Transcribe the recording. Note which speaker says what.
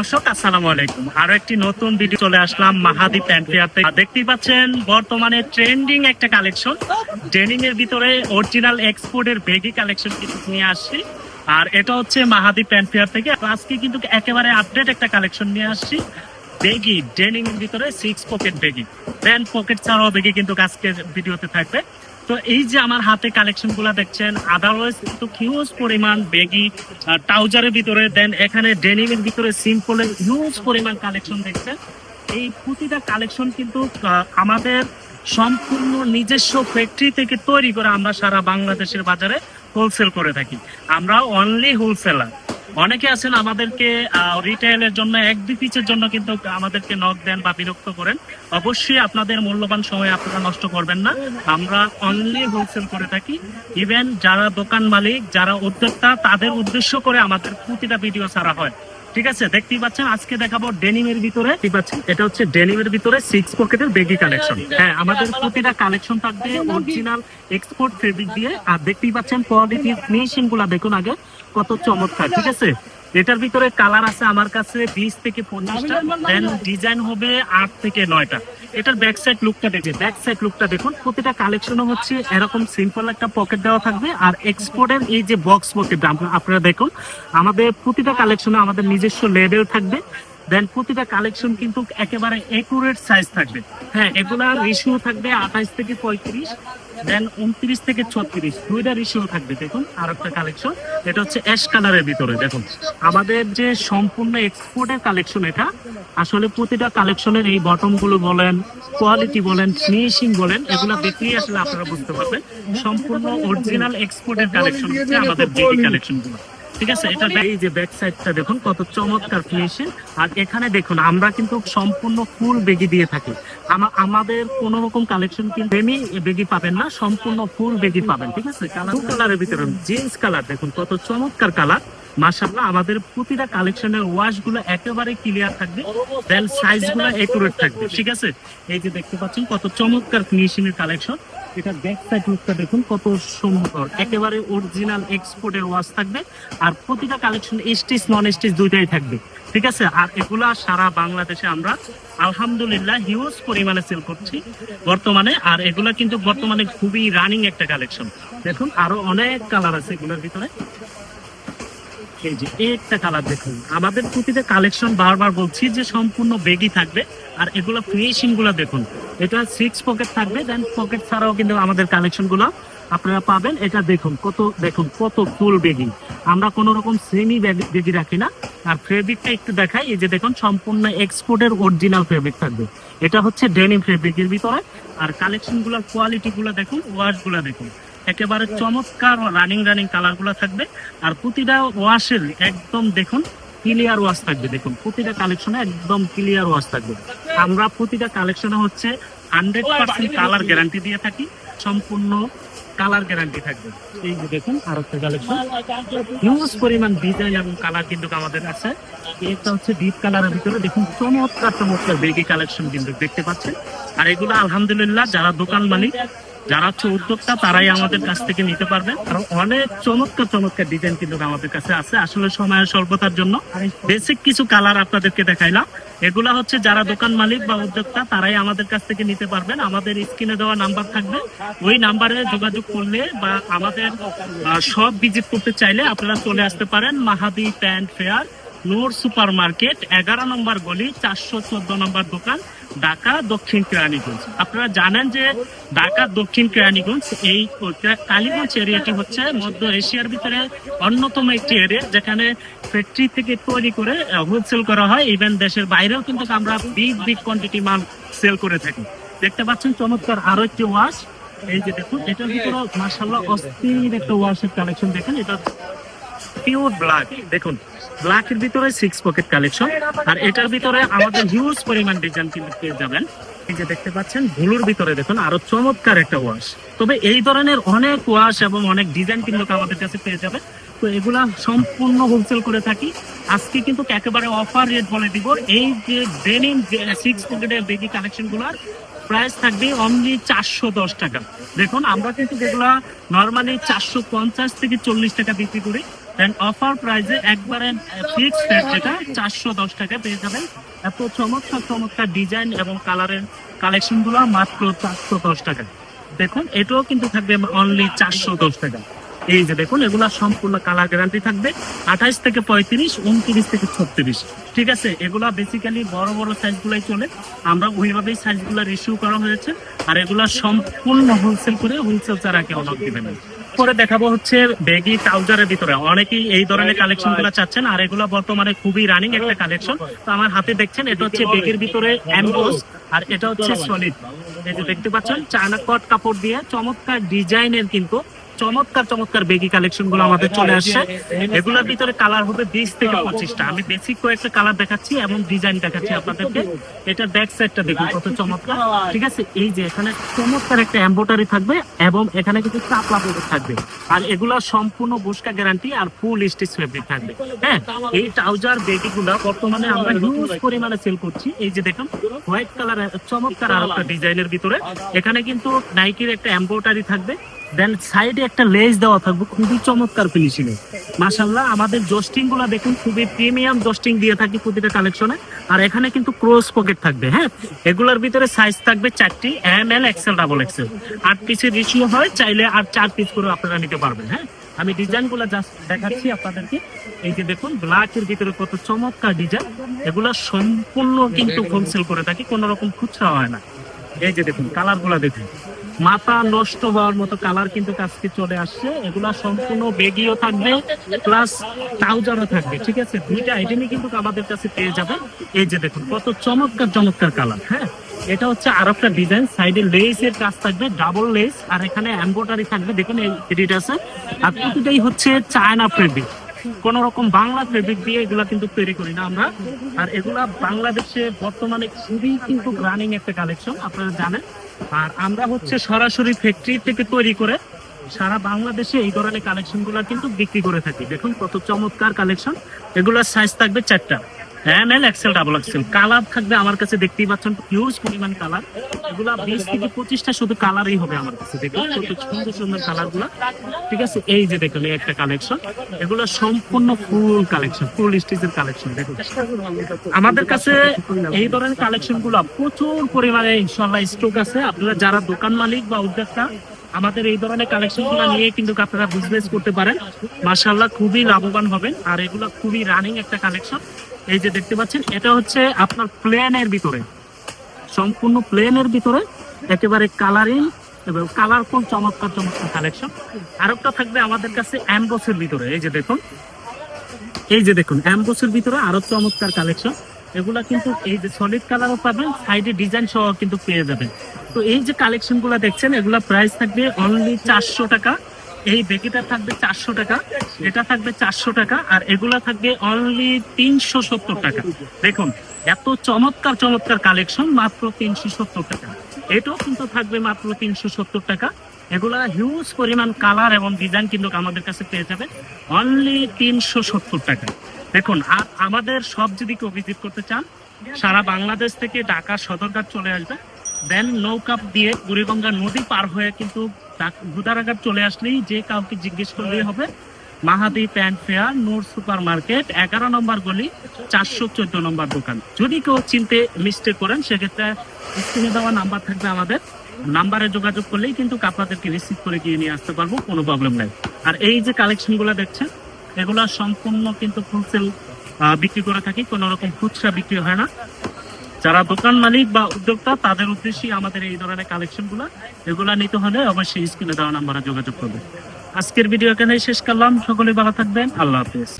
Speaker 1: দর্শক আলাইকুম। আরও একটি নতুন ভিডিও চলে আসলাম মাহাদি দেখতেই পাচ্ছেন, বর্তমানে ট্রেন্ডিং একটা কালেকশন ডেনিং এর ভিতরে অরিজিনাল এক্সপোর্টের বেগি কালেকশন কিছু নিয়ে আসছি। আর এটা হচ্ছে মাহাদি প্যান্ট ফেয়ার থেকে আজকে কিন্তু একেবারে আপডেট একটা কালেকশন নিয়ে আসছি। বেগি ডেনিং এর ভিতরে six pocket baggy pant pocket ছাড়াও বেগি কিন্তু আজকের ভিডিওতে থাকবে। তো এই যে আমার হাতে কালেকশনগুলা দেখছেন আদারওয়াইজ কিন্তু হিউজ পরিমাণ বেগি ট্রাউজারের ভিতরে দেন এখানে ডেনিমের ভিতরে সিম্পলের হিউজ পরিমাণ কালেকশন দেখছেন। এই প্রতিটা কালেকশন কিন্তু আমাদের সম্পূর্ণ নিজস্ব ফ্যাক্টরি থেকে তৈরি করে আমরা সারা বাংলাদেশের বাজারে হোলসেল করে থাকি। আমরা অনলি হোলসেলার অনেকে আছেন আমাদেরকে রিটেলের জন্য এক দুই পিচের জন্য কিন্তু আমাদেরকে নক দেন বা বিরক্ত করেন। অবশ্যই আপনাদের মূল্যবান সময় আপনারা নষ্ট করবেন না। আমরা অনলি হোলসেল করে থাকি। ইভেন যারা দোকান মালিক, যারা উদ্যোক্তা, তাদের উদ্দেশ্য করে আমাদের প্রতিটা ভিডিও ছাড়া হয়। ঠিক আছে? দেখতেই পাচ্ছেন, আজকে দেখাবো ডেনিমের ভিতরে। ঠিক পাচ্ছেন, এটা হচ্ছে ডেনিমের ভিতরে সিক্স পকেটের বেগি কালেকশন হ্যাঁ আমাদের প্রতিটা কালেকশন থাকবে অরিজিনাল এক্সপোর্ট ফেব্রিক দিয়ে। আর দেখতেই পাচ্ছেন কোয়ালিটি ফিনিশিংগুলা দেখুন আগে, কত চমৎকার, ঠিক আছে? এটার ভিতরে কালার আছে আমার কাছে বিশ থেকে পঞ্চাশটা দেন ডিজাইন হবে আট থেকে নয়টা। এটার ব্যাক সাইড লুকটা দেখবে ব্যাক সাইড লুকটা দেখুন প্রতিটা কালেকশনও হচ্ছে এরকম সিম্পল একটা পকেট দেওয়া থাকবে। আর এক্সপোর্টের এই যে বক্স পকেট আপনারা দেখুন আমাদের প্রতিটা কালেকশনে আমাদের নিজস্ব লেভেল থাকবে। দেন প্রতিটা কালেকশন কিন্তু একেবারে একুরেট সাইজ থাকবে। হ্যাঁ এগুলা রেশিও থাকবে আঠাইশ থেকে পঁয়ত্রিশ দেন উনত্রিশ থেকে ছত্রিশ, দুইটা রেশিও থাকবে, দেখুন আর একটা কালেকশন এটা হচ্ছে অ্যাশ কালারের ভিতরে, দেখুন। আমাদের যে সম্পূর্ণ এক্সপোর্টের কালেকশন এটা, আসলে প্রতিটা কালেকশনের এই বটমগুলো বলেন কোয়ালিটি বলেন ফিনিশিং বলেন, এগুলো দেখলেই আসলে আপনারা বুঝতে পারবেন। সম্পূর্ণ অরিজিনাল এক্সপোর্টের কালেকশন হচ্ছে আমাদের বেবি কালেকশনগুলো। ঠিক আছে? এটা এই যে ব্যাক সাইডটা দেখুন কত চমৎকার ফিনিশিং আর এখানে দেখুন আমরা কিন্তু সম্পূর্ণ ফুল বেগি দিয়ে থাকি। আমাদের কোন রকম কালেকশন কিন্তু এমনি বেগি পাবেন না সম্পূর্ণ ফুল বেগি পাবেন ঠিক আছে? কালার কালারের ভিতরে জিন্স কালার দেখুন কত চমৎকার কালার মাশাআল্লাহ, আমাদের প্রতিটা কালেকশনের ওয়াশগুলো একেবারে ক্লিয়ার থাকবে। দেন সাইজগুলো একুরেট থাকবে, ঠিক আছে? এই যে দেখতে পাচ্ছেন, কত চমৎকার ফিনিশিং এর কালেকশন এটা ব্যাক সাইড লুকটা দেখুন, কত সুন্দর, একেবারে অরিজিনাল এক্সপোর্টের ওয়াশ থাকবে। আর প্রতিটা কালেকশন স্টিচ নন স্টিচ দুইটাই থাকবে, ঠিক আছে? আর এগুলা সারা বাংলাদেশে আমরা, আলহামদুলিল্লাহ হিউজ পরিমাণে সেল করছি বর্তমানে। আর এগুলা কিন্তু বর্তমানে খুবই রানিং একটা কালেকশন দেখুন, আরও অনেক কালার আছে এগুলোর ভিতরে। এই যে একটা কালার দেখুন। আমাদের প্রতিটা কালেকশন বারবার বলছি যে সম্পূর্ণ বেগই থাকবে, আর এগুলো ফিনিশিংগুলো দেখুন। এটা সিক্স পকেট থাকবে দেন পকেট ছাড়াও কিন্তু আমাদের কালেকশনগুলো আপনারা পাবেন। এটা দেখুন, কত দেখুন, কত ফুল বেগি আমরা কোন রকম সেমি বেগি রাখি না। আর ফেব্রিকটা একটু দেখাই, এই যে দেখুন, সম্পূর্ণ এক্সপোর্টের অরিজিনাল ফেব্রিক থাকবে। এটা হচ্ছে ডেনিম ফেব্রিকের ভিতরে। আর কালেকশনগুলোর কোয়ালিটি গুলো দেখুন ওয়াশগুলো দেখুন। একেবারে চমৎকার রানিং রানিং কালারগুলো থাকবে। আর প্রতিটা ওয়াশের একদম দেখুন ক্লিয়ার ওয়াশ থাকবে, দেখুন। প্রতিটা কালেকশনে একদম ক্লিয়ার ওয়াশ থাকবে। আমরা প্রতিটা কালেকশনে হচ্ছে হান্ড্রেড পার্সেন্ট কালার গ্যারান্টি দিয়ে থাকি, সম্পূর্ণ কালার গ্যারান্টি থাকবে। এই যে দেখুন আর একটা কালেকশন হিউজ পরিমাণ ডিজাইন এবং কালার কিন্তু আমাদের আছে। এটা হচ্ছে ডিপ কালারের ভিতরে। দেখুন চমৎকার চমৎকার বেগি কালেকশন কিন্তু দেখতে পাচ্ছেন। আর এগুলো আলহামদুলিল্লাহ যারা দোকান মালিক যারা হচ্ছে উদ্যোক্তা, তারাই আমাদের কাছ থেকে নিতে পারবে। আর অনেক চমৎকার চমৎকার ডিজাইন কিন্তু আমাদের কাছে আছে, আসলে সময়ের স্বল্পতার জন্য। বেসিক কিছু কালার আপনাদেরকে দেখাইলাম। এগুলা হচ্ছে যারা দোকান মালিক বা উদ্যোক্তা, তারাই আমাদের কাছ থেকে নিতে পারবেন। আমাদের স্ক্রিনে দেওয়া নাম্বার থাকবে। ওই নাম্বারে যোগাযোগ করলে বা আমাদের সব ভিজিট করতে চাইলে আপনারা চলে আসতে পারেন। Mahadi pant fair Noor super market এগারো নম্বর গলি, চারশো চোদ্দ নম্বর দোকান, ঢাকা দক্ষিণ কেরানীগঞ্জ। আপনারা জানেন যে ঢাকা দক্ষিণ কেরানীগঞ্জ, এই কালীগঞ্জ এরিয়াটি হচ্ছে মধ্য এশিয়ার ভিতরে অন্যতম একটি এরিয়া যেখানে ফ্যাক্টরি থেকে তৈরি করে হোলসেল করা হয়। ইভেন দেশের বাইরেও কিন্তু আমরা বিগ বিগ কোয়ান্টিটি মাল সেল করে থাকি। দেখতে পাচ্ছেন চমৎকার আরও একটি ওয়াশ। এই যে দেখুন, এটার ভিতরে মার্শাল্লাহ অস্থির একটা ওয়াশের কালেকশন দেখেন, এটা পিওর ব্ল্যাক দেখুন ব্ল্যাকের ভিতরে সিক্স পকেট কালেকশন আর এটার ভিতরে আমাদের হিউজ পরিমাণ ডিজাইন কিন্তু পেয়ে যাবেন। যে দেখতে পাচ্ছেন ভিতরে দেখুন, আরও চমৎকার একটা ওয়াশ তবে এই ধরনের অনেক ওয়াশ এবং অনেক ডিজাইন কিন্তু আমাদের কাছে পেয়ে তো এগুলা সম্পূর্ণ হোলসেল করে থাকি। আজকে কিন্তু একেবারে অফার রেট বলে দিব। এই যে ডেনিম সিক্স পকেটের বেগি কালেকশনগুলার প্রাইস থাকবে অনলি চারশো দশ টাকা। দেখুন, আমরা কিন্তু যেগুলা নর্মালি চারশো পঞ্চাশ থেকে চল্লিশ টাকা বিক্রি করি। দেন অফার প্রাইসে একবারে ফিক্সড যেটা চারশো দশ টাকা পেয়ে যাবেন। এত চমৎকার চমৎকার ডিজাইন এবং কালারের কালেকশনগুলো মাত্র চারশো দশ টাকা। দেখুন, এটাও কিন্তু থাকবে অনলি চারশো দশ টাকা। এই যে দেখুন, এগুলা সম্পূর্ণ কালার গ্যারান্টি থাকবে। আঠাইশ থেকে পঁয়ত্রিশ, উনত্রিশ থেকে ছত্রিশ। ঠিক আছে, এগুলা বেসিক্যালি বড় বড় সাইজ গুলাই চলে। আমরা ওইভাবেই সাইজগুলা রিসিউ করা হয়েছে। আর এগুলা সম্পূর্ণ হোলসেল করে হোলসেল ছাড়া কেউ অনেক দিবে না। পরে দেখাবো হচ্ছে বেগি ট্রাউজারের ভিতরে। অনেকেই এই ধরনের কালেকশনগুলা চাচ্ছেন আর এগুলো বর্তমানে খুবই রানিং একটা কালেকশন তো আমার হাতে দেখছেন এটা হচ্ছে বেগের ভিতরে অ্যাম্বোস আর এটা হচ্ছে সলিড এই যে দেখতে পাচ্ছেন চায়না কট কাপড় দিয়ে চমৎকার ডিজাইনের কিন্তু চমৎকার চমৎকার বেগি কালেকশনগুলো আমাদের চলে আসছে। এগুলোর ভিতরে কালার হবে বিশ থেকে পঁচিশটা। আমি বেসিক কয়েকটা কালার দেখাচ্ছি এবং ডিজাইন দেখাচ্ছি আপনাদেরকে। এটা ব্যাক সাইডটা দেখুন কত চমৎকার। ঠিক আছে? এই যে এখানে চমৎকার একটা এম্বোটারি থাকবে এবং এখানে কিছু চাপলা পকেট থাকবে। আর এগুলো সম্পূর্ণ বুসকা গ্যারান্টি আর ফুল স্টিচ ফেব্রিক থাকবে। হ্যাঁ? এই ট্রাউজার বেগি গুলো বর্তমানে আমরা হিউজ পরিমাণে সেল করছি। এই যে দেখুন হোয়াইট কালার চমৎকার আর একটা ডিজাইনের ভিতরে। এখানে কিন্তু নাইকির একটা এম্বোটারি থাকবে। দেন সাইডে একটা লেজ দেওয়া থাকবে খুবই চমৎকার ফিনিশিং এ। মাশাল্লাহ আমাদের জস্টিংগুলা দেখুন খুবই প্রিমিয়াম জস্টিং দিয়ে থাকি প্রতিটা কালেকশনে আর এখানে কিন্তু ক্রস পকেট থাকবে হ্যাঁ? এগুলোর ভিতরে সাইজ থাকবে চারটি M L XL double XL আট পিসের রেশিও হয় চাইলে আর চার পিস করে আপনারা নিতে পারবেন হ্যাঁ? আমি ডিজাইনগুলা জাস্ট দেখাচ্ছি আপনাদেরকে। এই যে দেখুন ব্ল্যাক এর ভিতরে কত চমৎকার ডিজাইন এগুলা সম্পূর্ণ কিন্তু হোলসেল করে থাকি কোনো রকম খুচরা হয় না। এই যে দেখুন কালারগুলা দেখুন। মাথা নষ্ট হওয়ার মতো কালার কিন্তু কাজকে চলে আসছে। এগুলা সম্পূর্ণ বেগিও থাকবে প্লাস ট্রাউজারও থাকবে, ঠিক আছে? দুইটা আইটেমই কিন্তু আমাদের কাছে পেয়ে যাবে। এই যে দেখুন, কত চমৎকার চমৎকার কালার হ্যাঁ? এটা হচ্ছে আর একটা ডিজাইন সাইডে লেস এর কাজ থাকবে ডাবল লেস আর এখানে এম্বোটারি থাকবে। দেখুন, এই আছে। আর প্রতিটাই হচ্ছে চায়না ফেব্রিক কোন রকম বাংলা ফেব্রিক দিয়ে এগুলা কিন্তু তৈরি করি না আমরা। আর এগুলা বাংলাদেশে বর্তমানে খুবই কিন্তু রানিং একটা কালেকশন আপনারা জানেন। আর আমরা হচ্ছে সরাসরি ফ্যাক্টরি থেকে তৈরি করে সারা বাংলাদেশে এই ধরনের কালেকশনগুলা কিন্তু বিক্রি করে থাকি। দেখুন কত চমৎকার কালেকশন এগুলার সাইজ থাকবে চারটা। M L XL double XL colour থাকবে আমার কাছে, দেখতেই পাচ্ছেন হিউজ পরিমাণ কালার এগুলা বিশ থেকে পঁচিশটা শুধু কালারই হবে আমার কাছে, দেখুন, কত সুন্দর সুন্দর কালারগুলা ঠিক আছে, এই যে দেখুন একটা কালেকশন এগুলো সম্পূর্ণ ফুল কালেকশন ফুল স্টিচের কালেকশন দেখুন। আমাদের কাছে এই ধরনের কালেকশনগুলো প্রচুর পরিমাণে ইনশাল্লাহ স্টক আছে। আপনারা যারা দোকান মালিক বা উদ্যোক্তা আমাদের এই ধরনের কালেকশনগুলো নিয়ে কিন্তু আপনারা বিজনেস করতে পারেন। মার্শাল্লাহ খুবই লাভবান হবেন। আর এগুলো খুবই রানিং একটা কালেকশন এই যে দেখতে পাচ্ছেন, এটা হচ্ছে আপনার প্লেনের ভিতরে। সম্পূর্ণ প্লেনের ভিতরে একেবারে কালারিং এবং কালারফুল চমৎকার চমৎকার কালেকশন আরেকটা থাকবে আমাদের কাছে অ্যাম্বোসের ভিতরে। এই যে দেখুন, এই যে দেখুন অ্যাম্বোসের ভিতরে আরও চমৎকার কালেকশন এগুলা কিন্তু এই যে সলিড কালারও পাবেন সাইডে ডিজাইন সহ কিন্তু পেয়ে যাবেন। তো এই যে কালেকশনগুলা দেখছেন, এগুলা প্রাইস থাকবে অনলি চারশো টাকা। এই বেকিটা থাকবে চারশো টাকা, এটা থাকবে চারশো টাকা, আর এগুলা থাকবে অনলি তিনশো সত্তর টাকা। দেখুন, এত চমৎকার চমৎকার কালেকশন মাত্র তিনশো সত্তর টাকা। এটাও কিন্তু থাকবে মাত্র তিনশো সত্তর টাকা। এগুলা হিউজ পরিমাণ কালার এবং ডিজাইন কিন্তু আমাদের কাছে পেয়ে যাবে অনলি তিনশো সত্তর টাকা। দেখুন, আর আমাদের সব যদি কেউ ভিজিট করতে চান, সারা বাংলাদেশ থেকে ঢাকা সদরঘাট চলে আসবে দেন নৌকা দিয়ে বুড়িগঙ্গা নদী পার হয়ে কিন্তু গুদারাঘাট চলে আসলেই যে কাউকে জিজ্ঞেস করলেই হবে, Mahadi pant fair, Noor super market এগারো নম্বর গলি, চারশো চোদ্দ নম্বর দোকান। যদি কেউ চিনতে মিস্টেক করেন, সেক্ষেত্রে স্ক্রিনে দেওয়া নাম্বার থাকবে আমাদের। নাম্বারে যোগাযোগ করলেই কিন্তু আপনাদেরকে রিসিভ করে গিয়ে নিয়ে আসতে পারব, কোনো প্রবলেম নাই। আর এই যে কালেকশনগুলো দেখছেন, এগুলা সম্পূর্ণ কিন্তু হোলসেল বিক্রি করে থাকি, কোনো রকম খুচরা বিক্রি হয় না। যারা দোকান মালিক বা উদ্যোক্তা, তাদের উদ্দেশ্যে আমাদের এই ধরনের কালেকশনগুলা এগুলা নিতে হলে অবশ্যই স্ক্রিনে দেওয়া নাম্বারে যোগাযোগ করবে আজকের ভিডিও এখানে শেষ করলাম। সকলে ভালো থাকবেন। আল্লাহ হাফিজ।